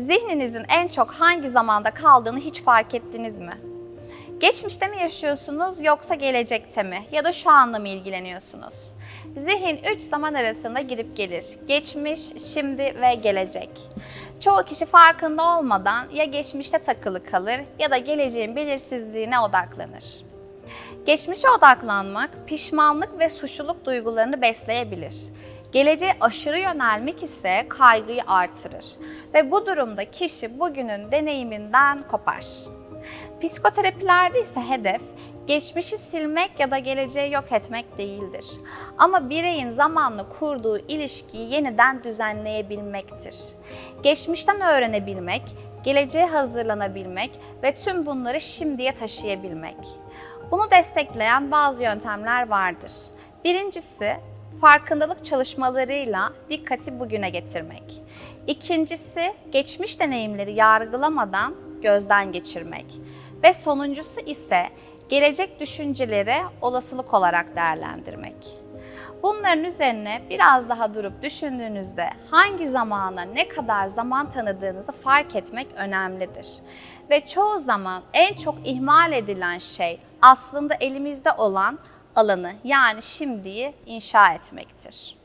Zihninizin en çok hangi zamanda kaldığını hiç fark ettiniz mi? Geçmişte mi yaşıyorsunuz yoksa gelecekte mi? Ya da şu anla mı ilgileniyorsunuz? Zihin üç zaman arasında gidip gelir. Geçmiş, şimdi ve gelecek. Çoğu kişi farkında olmadan ya geçmişte takılı kalır ya da geleceğin belirsizliğine odaklanır. Geçmişe odaklanmak pişmanlık ve suçluluk duygularını besleyebilir. Geleceğe aşırı yönelmek ise kaygıyı artırır ve bu durumda kişi bugünün deneyiminden kopar. Psikoterapilerde ise hedef geçmişi silmek ya da geleceği yok etmek değildir. Ama bireyin zamanla kurduğu ilişkiyi yeniden düzenleyebilmektir. Geçmişten öğrenebilmek, geleceğe hazırlanabilmek ve tüm bunları şimdiye taşıyabilmek. Bunu destekleyen bazı yöntemler vardır. Birincisi farkındalık çalışmalarıyla dikkati bugüne getirmek. İkincisi geçmiş deneyimleri yargılamadan gözden geçirmek. Ve sonuncusu ise gelecek düşünceleri olasılık olarak değerlendirmek. Bunların üzerine biraz daha durup düşündüğünüzde hangi zamana ne kadar zaman tanıdığınızı fark etmek önemlidir. Ve çoğu zaman en çok ihmal edilen şey aslında elimizde olan alanı yani şimdiyi inşa etmektir.